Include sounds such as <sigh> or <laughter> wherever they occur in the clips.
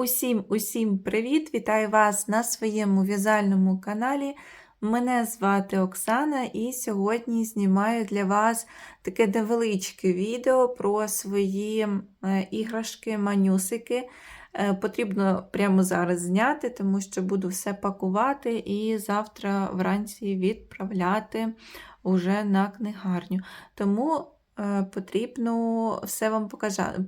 Усім усім привіт! Вітаю вас на своєму в'язальному каналі. Мене звати Оксана, і сьогодні знімаю для вас таке невеличке відео про свої е, іграшки, манюсики. Е, Потрібно прямо зараз зняти, тому що буду все пакувати і завтра вранці відправляти уже на книгарню. Тому потрібно все вам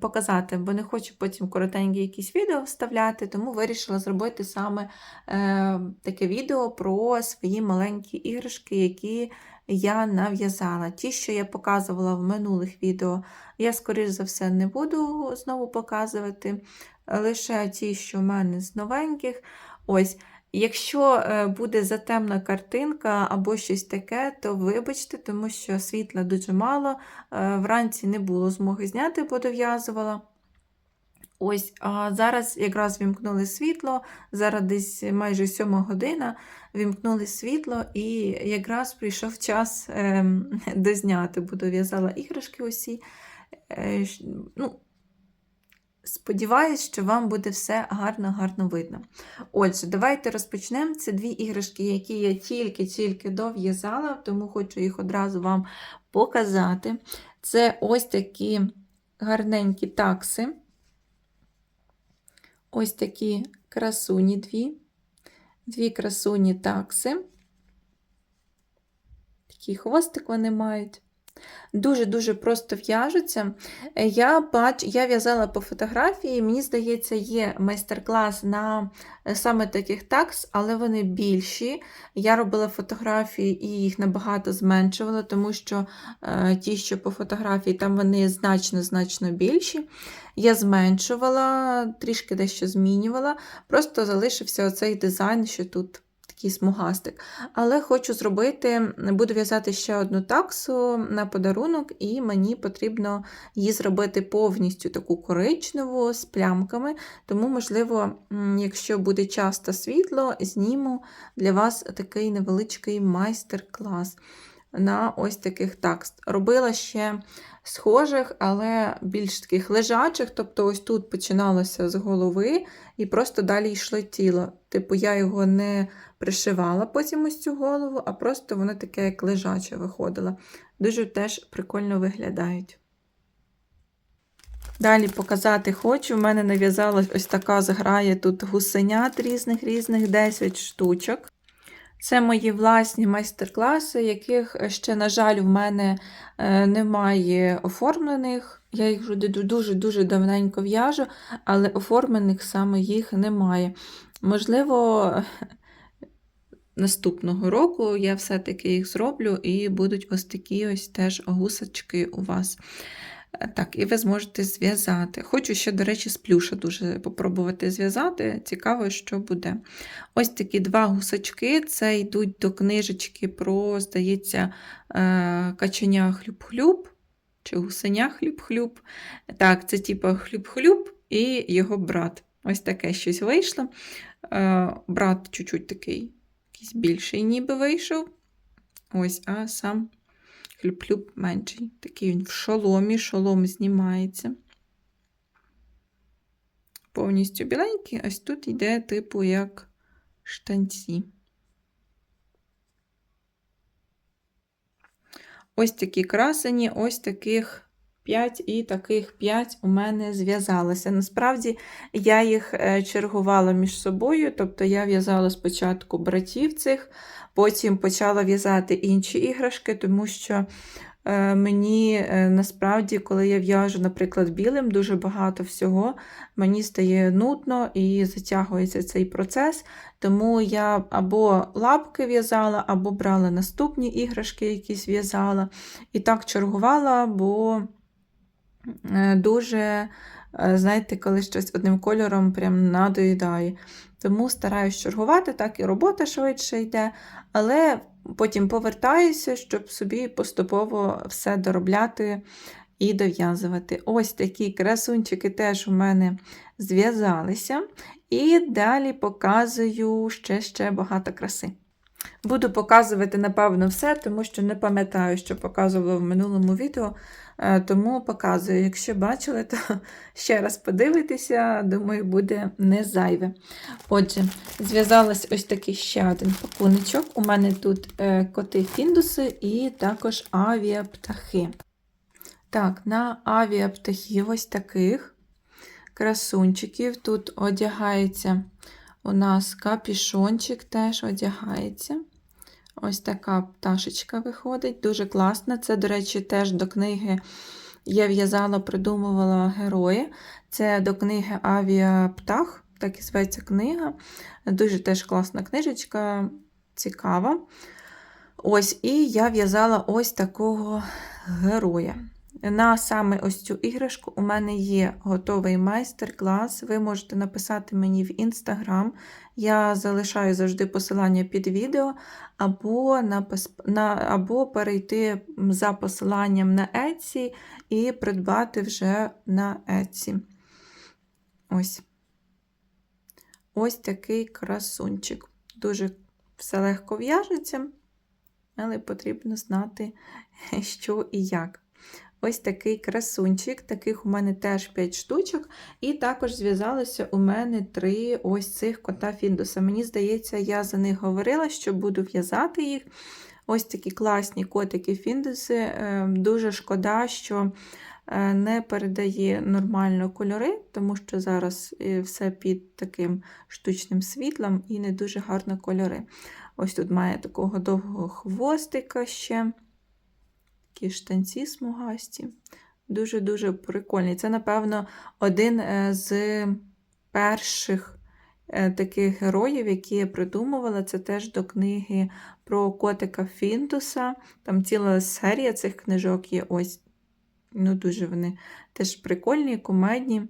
показати, бо не хочу потім коротенькі якісь відео вставляти, тому вирішила зробити саме е, таке відео про свої маленькі іграшки, які я нав'язала. Ті, що я показувала в минулих відео, я, скоріш за все, не буду знову показувати. Лише ті, що в мене з новеньких. Ось. Якщо е, буде затемна картинка або щось таке, то вибачте, тому що світла дуже мало. Е, Вранці не було змоги зняти, бо дов'язувала. Ось, а зараз якраз вімкнули світло, зараз десь майже 7 година вімкнули світло, і якраз прийшов час ем, <laughs> дозняти, бо дов'язала іграшки усі. Е, ну, Сподіваюсь, що вам буде все гарно-гарно видно. Отже, давайте розпочнемо. Це дві іграшки, які я тільки-тільки дов'язала, тому хочу їх одразу вам показати. Це ось такі гарненькі такси. Ось такі красуні дві. Дві красуні такси. Такий хвостик вони мають. Дуже-дуже просто в'яжуться. Е, Я бач, я в'язала по фотографії, мені здається, є майстер-клас на е, саме таких такс, але вони більші. Я робила фотографії і їх набагато зменшувала, тому що е, ті, що по фотографії, там вони значно-значно більші. Я зменшувала, трішки дещо змінювала, просто залишився оцей дизайн, що тут такий смугастик. Але хочу зробити, буду в'язати ще одну таксу на подарунок, і мені потрібно її зробити повністю таку коричневу з плямками. Тому, можливо, якщо буде час та світло, зніму для вас такий невеличкий майстер-клас на ось таких такс. Робила ще схожих, але більш таких лежачих, тобто ось тут починалося з голови і просто далі йшло тіло. Типу, я його не пришивала потім ось цю голову, а просто воно таке, як лежаче виходило. Дуже теж прикольно виглядають. Далі показати хочу. В мене нав'язалась ось така зграя тут гусенят різних різних 10 штучок. Це мої власні майстер-класи, яких ще, на жаль, в мене е, немає оформлених. Я їх вже дуже-дуже давненько в'яжу, але оформлених саме їх немає. Можливо, наступного року я все-таки їх зроблю і будуть ось такі ось теж гусочки у вас. Так, і ви зможете зв'язати. Хочу ще, до речі, з плюша дуже попробувати зв'язати. Цікаво, що буде. Ось такі два гусачки. Це йдуть до книжечки про, здається, е, каченя хлюб-хлюб. Чи гусеня хлюб-хлюб. Так, це типу хлюб-хлюб і його брат. Ось таке щось вийшло. Е, Брат чуть-чуть такий, якийсь більший, ніби вийшов. Ось, а сам хлюб-хлюб менший. Такий він в шоломі, шолом знімається. Повністю біленький, ось тут йде, типу, як штанці. Ось такі красені, ось таких 5 і таких 5 у мене зв'язалося. Насправді, я їх е, чергувала між собою, тобто я в'язала спочатку братів цих, потім почала в'язати інші іграшки, тому що е, мені е, насправді, коли я в'яжу, наприклад, білим дуже багато всього, мені стає нудно і затягується цей процес. Тому я або лапки в'язала, або брала наступні іграшки, якісь в'язала. І так чергувала, бо дуже, е, знаєте, коли щось одним кольором прям надоїдає. Тому стараюсь чергувати, так і робота швидше йде, але потім повертаюся, щоб собі поступово все доробляти і дов'язувати. Ось такі красунчики теж у мене зв'язалися. І далі показую ще ще багато краси. Буду показувати, напевно, все, тому що не пам'ятаю, що показувала в минулому відео, е, тому показую. Якщо бачили, то <laughs> ще раз подивитися, думаю, буде не зайве. Отже, зв'язалась ось такий ще один пакуночок. У мене тут е, коти фіндуси і також авіаптахи. Так, на авіаптахів ось таких красунчиків. Тут одягається у нас капішончик теж одягається. Ось така пташечка виходить, дуже класна. Це, до речі, теж до книги я в'язала, придумувала герої. Це до книги Авіаптах, так і зветься книга. Дуже теж класна книжечка, цікава. Ось, і я в'язала ось такого героя. На саме ось цю іграшку у мене є готовий майстер-клас. Ви можете написати мені в інстаграм. Я залишаю завжди посилання під відео, або, напис... на... або перейти за посиланням на Etsy і придбати вже на Etsy. Ось. Ось такий красунчик. Дуже все легко в'яжеться, але потрібно знати, <laughs> що і як. Ось такий красунчик, таких у мене теж 5 штучок. І також зв'язалося у мене три ось цих кота Фіндуса. Мені здається, я за них говорила, що буду в'язати їх. Ось такі класні котики Фіндуси. Дуже шкода, що е, не передає нормально кольори, тому що зараз е, все під таким штучним світлом і не дуже гарно кольори. Ось тут має такого довгого хвостика ще такі штанці смугасті. Дуже-дуже прикольний. Це, напевно, один е, з перших е, таких героїв, які я придумувала. Це теж до книги про котика Фінтуса. Там ціла серія цих книжок є. Ось. Ну, дуже вони теж прикольні, кумедні.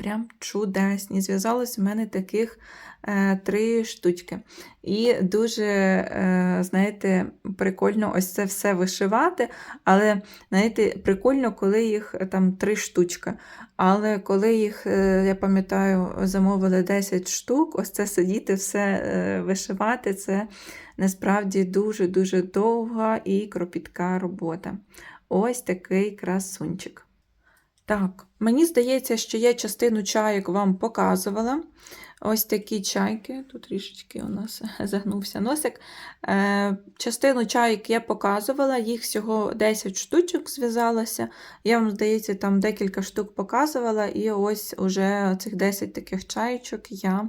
Прям чудесні. Зв'язалось у мене таких е, три штучки. І дуже, е, знаєте, прикольно ось це все вишивати. Але, знаєте, прикольно, коли їх е, там три штучки. Але коли їх, е, я пам'ятаю, замовили 10 штук, ось це сидіти, все е, вишивати, це насправді дуже-дуже довга і кропітка робота. Ось такий красунчик. Так, мені здається, що я частину чайок вам показувала. Ось такі чайки, тут трішечки у нас <laughs> загнувся носик. Е, частину чайок я показувала, їх всього 10 штучок зв'язалося. Я вам, здається, там декілька штук показувала, і ось уже цих 10 таких чайочок я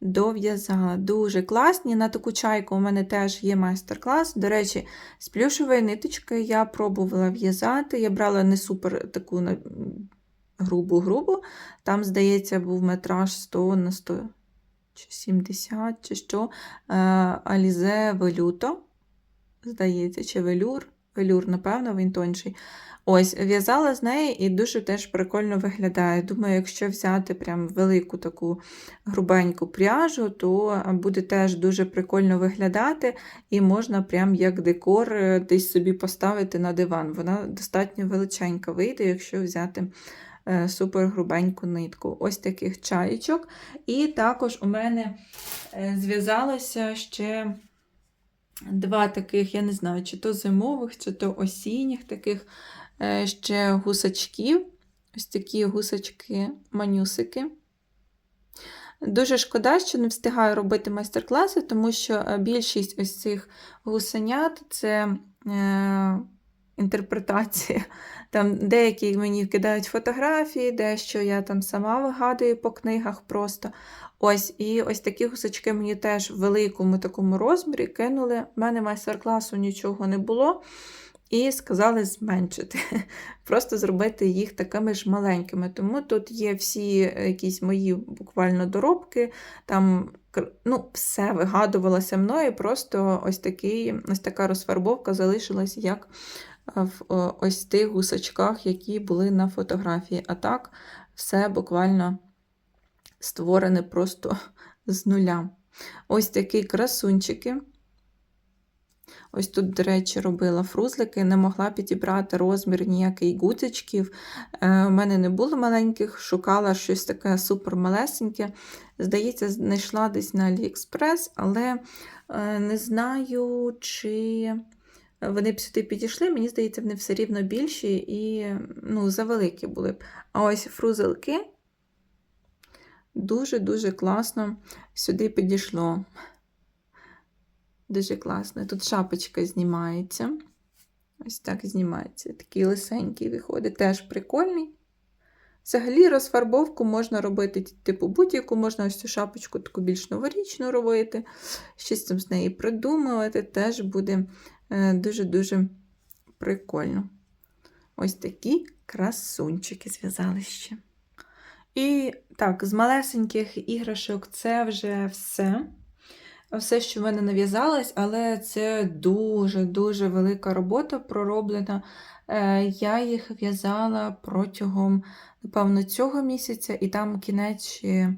дов'язала. Дуже класні. На таку чайку у мене теж є майстер-клас. До речі, з плюшової ниточки я пробувала в'язати. Я брала не супер таку грубу-грубу. Там, здається, був метраж 100 на 100 чи 70, чи що. Алізе велюто, здається, чи велюр. Велюр, напевно, він тонший. Ось, в'язала з неї і дуже теж прикольно виглядає. Думаю, якщо взяти прям велику таку грубеньку пряжу, то буде теж дуже прикольно виглядати, і можна прям як декор е, десь собі поставити на диван. Вона достатньо величенька вийде, якщо взяти е, супер грубеньку нитку. Ось таких чаєчок. І також у мене е, зв'язалося ще. Два таких, я не знаю, чи то зимових, чи то осінніх таких Е, ще гусачків. Ось такі гусачки-манюсики. Дуже шкода, що не встигаю робити майстер-класи, тому що е, більшість ось цих гусенят це е, інтерпретація. Там Деякі мені кидають фотографії, дещо я там сама вигадую по книгах просто. Ось, І ось такі гусачки мені теж в великому такому розмірі кинули. У мене майстер-класу нічого не було. І сказали зменшити, <laughs> просто зробити їх такими ж маленькими. Тому тут є всі якісь мої буквально доробки, там ну, все вигадувалося мною, просто ось такий, ось така розфарбовка залишилась як в ось тих гусачках, які були на фотографії. А так, все буквально створене просто <laughs> з нуля. Ось такі красунчики. Ось тут, до речі, робила фрузлики, не могла підібрати розмір ніякий гудзичків. Е, У мене не було маленьких, шукала щось таке супер малесеньке. Здається, знайшла десь на AliExpress, але Е, Не знаю, чи вони б сюди підійшли. Мені здається, вони все рівно більші і ну, завеликі були б. А ось фрузелки дуже-дуже класно сюди підійшло. Дуже класно. Тут шапочка знімається. Ось так знімається. Такий лисенький виходить, теж прикольний. Взагалі, розфарбовку можна робити, типу, будь-яку, можна ось цю шапочку таку більш новорічну робити, щось там з неї придумувати, теж буде е, дуже-дуже прикольно. Ось такі красунчики зв'язали ще. І так, з малесеньких іграшок це вже все. Все, що в мене нав'язалось, але це дуже-дуже велика робота пророблена. Е, Я їх в'язала протягом, напевно, цього місяця, і там кінець е,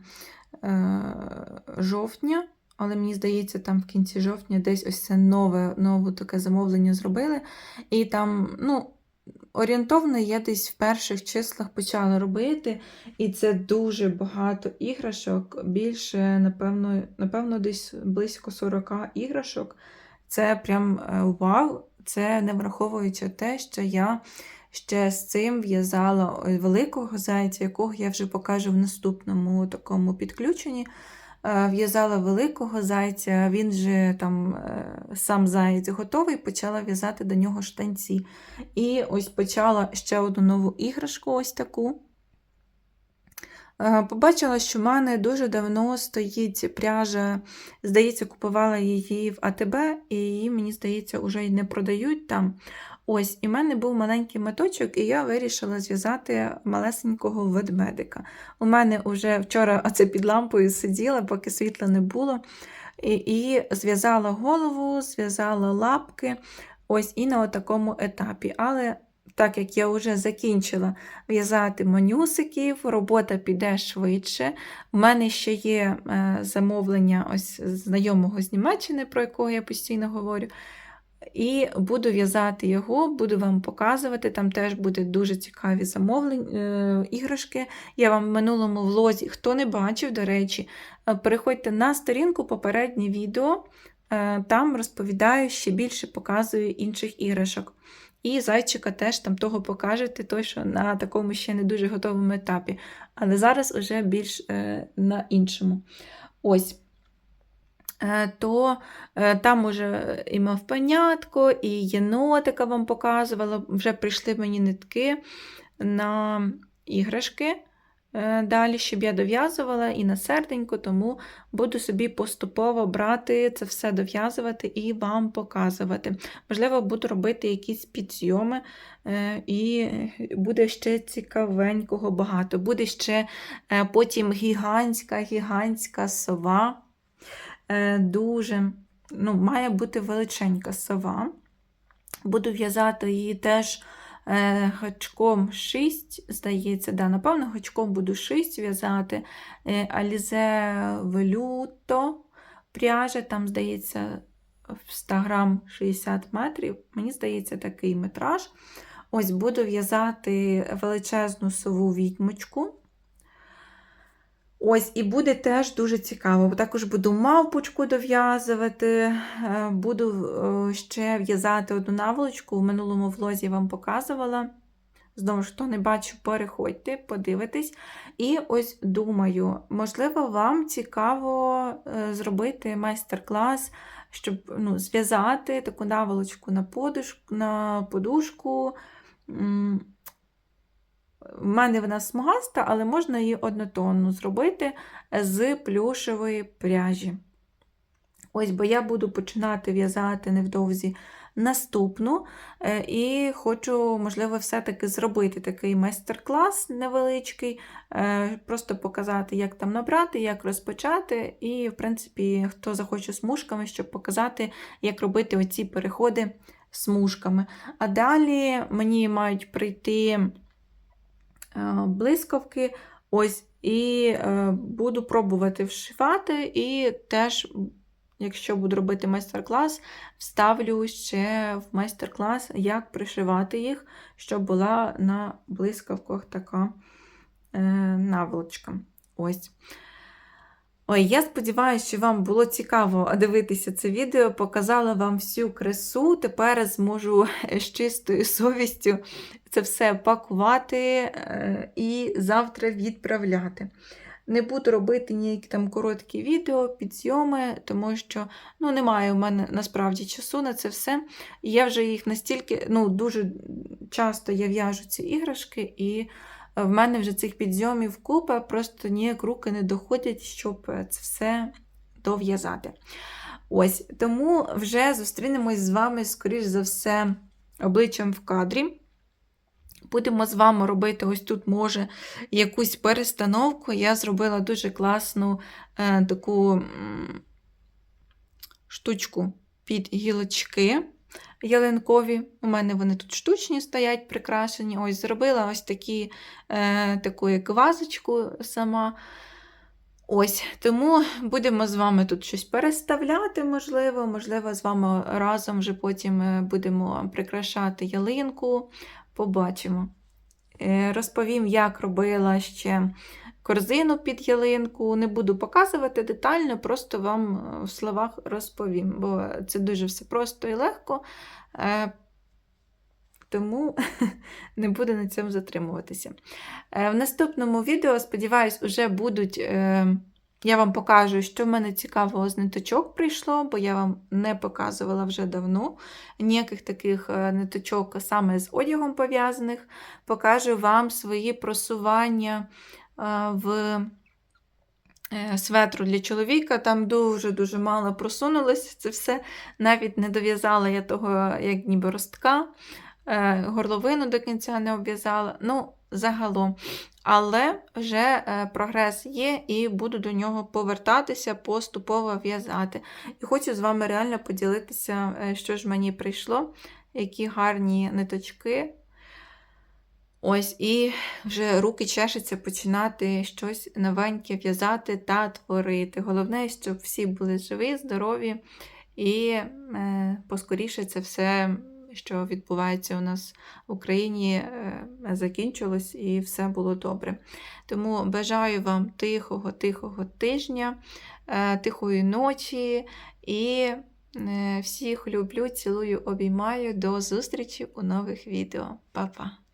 жовтня. Але мені здається, там в кінці жовтня десь ось це нове нове таке замовлення зробили. І там, ну, орієнтовно я десь в перших числах почала робити, і це дуже багато іграшок. Більше, напевно, напевно, десь близько 40 іграшок. Це прям е, вау! Це не враховуючи те, що я ще з цим в'язала великого зайця, якого я вже покажу в наступному такому підключенні. Е, В'язала великого зайця, він же там е, сам заєць готовий, почала в'язати до нього штанці. І ось почала ще одну нову іграшку, ось таку. Е, Побачила, що в мене дуже давно стоїть пряжа, здається, купувала її в АТБ, і її, мені здається, вже й не продають там. Ось, І в мене був маленький меточок, і я вирішила зв'язати малесенького ведмедика. У мене вже вчора <laughs> оце під лампою сиділа, поки світла не було. І і зв'язала голову, зв'язала лапки. Ось і на такому етапі. Але так як я вже закінчила в'язати манюсиків, робота піде швидше. У мене ще є е, замовлення ось знайомого з Німеччини, про якого я постійно говорю. І буду в'язати його, буду вам показувати. Там теж буде дуже цікаві замовлення, е, іграшки. Я вам в минулому влозі, хто не бачив, до речі, е, переходьте на сторінку попереднє відео, там розповідаю ще більше показую інших іграшок. І зайчика теж там того покажете, той, що на такому ще не дуже готовому етапі. Але зараз уже більш е, на іншому. Ось. Е, то е, там уже і мавпенятко, і єнотика вам показувала, вже прийшли мені нитки на іграшки. Е, далі, щоб я дов'язувала і на серденько, тому буду собі поступово брати це все дов'язувати і вам показувати. Можливо, буду робити якісь підйоми, е, і буде ще цікавенького багато. Буде ще е, потім гігантська, гігантська сова. Дуже, ну, має бути величенька сова. Буду в'язати її теж. Е, гачком 6, здається, да, напевно, гачком буду 6 в'язати. Е, Alize Veluto пряжа, там, здається, в 100 грам 60 метрів. Мені здається, такий метраж. Ось буду в'язати величезну сову відьмочку. Ось, і буде теж дуже цікаво. Також буду мавпочку дов'язувати, е, буду е, ще в'язати одну наволочку. У минулому влозі вам показувала. Знову ж, хто не бачив, переходьте, подивитесь. І ось думаю, можливо, вам цікаво е, зробити майстер-клас, щоб ну, зв'язати таку наволочку на подушку, на подушку. В мене вона смугаста, але можна її однотонну зробити з плюшевої пряжі. Ось, бо я буду починати в'язати невдовзі наступну, е, і хочу, можливо, все-таки зробити такий майстер-клас невеличкий, е, просто показати, як там набрати, як розпочати. І, в принципі, хто захоче смужками, щоб показати, як робити оці переходи смужками. А далі мені мають прийти. Е, блискавки. Ось, І е, буду пробувати вшивати, і теж, якщо буду робити майстер-клас, вставлю ще в майстер-клас, як пришивати їх, щоб була на блискавках така е, наволочка. Ось. Ой, я сподіваюся, що вам було цікаво дивитися це відео, показала вам всю красу. Тепер зможу з чистою совістю це все пакувати е, і завтра відправляти. Не буду робити ніякі там короткі відео, підзйоми, тому що ну, немає у мене насправді часу на це все. Я вже їх настільки, ну, дуже часто я в'яжу ці іграшки, і в мене вже цих підзйомів купа, просто ніяк руки не доходять, щоб це все дов'язати. Ось, тому вже зустрінемось з вами, скоріш за все, обличчям в кадрі. Будемо з вами робити ось тут, може, якусь перестановку. Я зробила дуже класну е, таку штучку під гілочки ялинкові. У мене вони тут штучні стоять, прикрашені. Ось зробила ось такі, е, таку як вазочку сама. Ось, тому будемо з вами тут щось переставляти, можливо, можливо, з вами разом вже потім е, будемо прикрашати ялинку. Побачимо. Е, Розповім, як робила ще корзину під ялинку. Не буду показувати детально, просто вам е, в словах розповім, бо це дуже все просто і легко. Е, Тому <laughs> не буду на цьому затримуватися. В наступному відео, сподіваюсь, вже будуть. Я вам покажу, що в мене цікавого з ниточок прийшло, бо я вам не показувала вже давно ніяких таких е, ниточок саме з одягом пов'язаних. Покажу вам свої просування е, в е, светру для чоловіка. Там дуже-дуже мало просунулося це все. Навіть не дов'язала я того, як ніби ростка. Горловину до кінця не обв'язала. Ну, загалом. Але вже е, прогрес є, і буду до нього повертатися, поступово в'язати. І хочу з вами реально поділитися, е, що ж мені прийшло, які гарні ниточки. Ось, і вже руки чешуться починати щось новеньке в'язати та творити. Головне, щоб всі були живі, здорові, і е, поскоріше це все, що відбувається у нас в Україні, е, закінчилось і все було добре. Тому бажаю вам тихого, тихого тижня, е, тихої ночі і е, всіх люблю, цілую, обіймаю. До зустрічі у нових відео. Па-па!